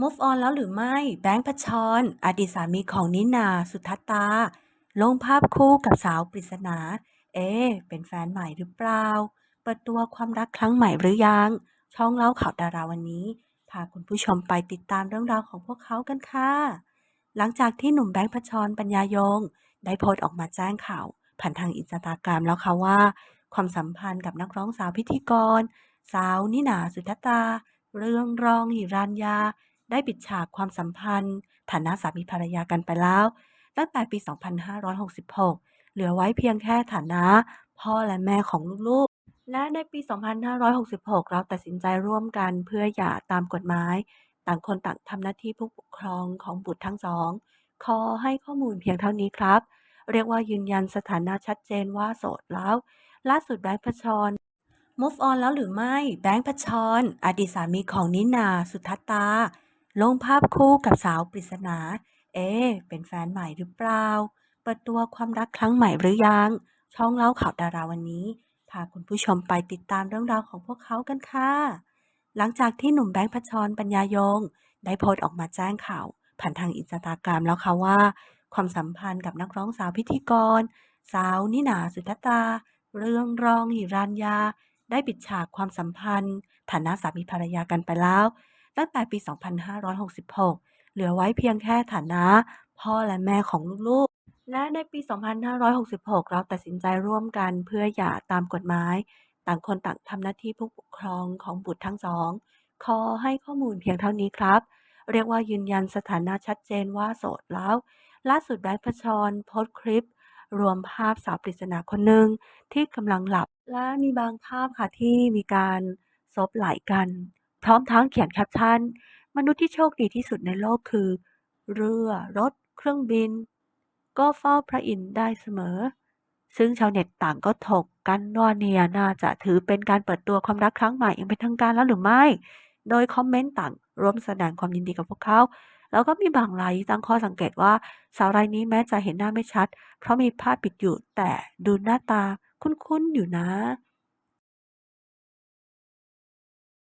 move on แล้วหรือไม่ แบงค์พชรอดีตสามีของนินาสุทัตตา ลงภาพคู่กับสาวปริศนา เอ๊เป็นแฟนใหม่หรือเปล่า เปิดตัวความรักครั้งใหม่หรือยัง ช่องเล่าข่าวดาราวันนี้ พาคุณผู้ชมไปติดตามเรื่องราวของพวกเขากันค่ะ หลังจากที่หนุ่มแบงค์พชรปัญญายง ได้โพสต์ออกมาแจ้งข่าว ผ่านทางอินสตาแกรมแล้วค่ะว่า ความสัมพันธ์กับนักร้องสาวพิธีกร สาวนินาสุทัตตา เรื่องรองหิรัญญา ได้ปิดฉากความสัมพันธ์ ฐานะสามีภรรยากันไปแล้ว ตั้งแต่ปี 2566 เหลือไว้เพียงแค่ฐานะ พ่อและแม่ของลูกๆ และในปี 2566 เราตัดสินใจร่วมกันเพื่อหย่าตามกฎหมาย ต่างคนต่างทำหน้าที่ผู้ปกครองของบุตรทั้งสอง ขอให้ข้อมูลเพียงเท่านี้ครับ เรียกว่ายืนยันสถานะชัดเจนว่าโสดแล้ว ล่าสุดแบงค์พชร move on แล้วหรือไม่ แบงค์พชรอดีตสามีของนินา สุทัตตา ลงภาพคู่กับสาวปริศนา เอ๊เป็นแฟนใหม่หรือเปล่า เปิดตัวความรักครั้งใหม่หรือยัง ช่องเล่าข่าวดาราวันนี้ พาคุณผู้ชมไปติดตามเรื่องราวของพวกเขากันค่ะ หลังจากที่หนุ่มแบงค์พชรปัญญายง ได้โพสต์ออกมาแจ้งข่าว ผ่านทางอินสตาแกรมแล้วค่ะว่า ความสัมพันธ์กับนักร้องสาวพิธีกร สาวนิน่าสุทัตตา เรื่องรองหิรัญญาได้ปิดฉากความสัมพันธ์ ฐานะสามีภรรยากันไปแล้ว ตั้งแต่ปี 2566 เหลือไว้เพียงแค่ฐานะ พ่อและแม่ของลูกๆ และในปี 2566 เราตัดสินใจร่วมกันเพื่อหย่าตามกฎหมาย ต่างคนต่างทำหน้าที่ผู้ปกครองของบุตรทั้งสอง ขอให้ข้อมูลเพียงเท่านี้ครับ เรียกว่ายืนยันสถานะชัดเจนว่าโสดแล้ว ล่าสุดแบงค์พชรโพสต์คลิปรวมภาพสาวปริศนาคนหนึ่งที่กำลังหลับ และมีบางภาพค่ะที่มีการซบไหล่กัน พร้อมทั้งเขียนแคปชั่น มนุษย์ที่โชคดีที่สุดในโลกคือ เรือ รถ เครื่องบิน ก็เฝ้าพระอินทร์ได้เสมอ ซึ่งชาวเน็ตต่างก็ถกกันว่าเนี่ยน่าจะถือเป็นการเปิดตัวความรักครั้งใหม่อย่างเป็นทางการแล้วหรือไม่ โดยคอมเมนต์ต่างร่วมแสดงความยินดีกับพวกเขาแล้วก็มีบางรายตั้งข้อสังเกตว่าสาวรายนี้แม้จะเห็นหน้าไม่ชัด เพราะมีผ้าปิดอยู่แต่ดูหน้าตาคุ้นๆอยู่นะ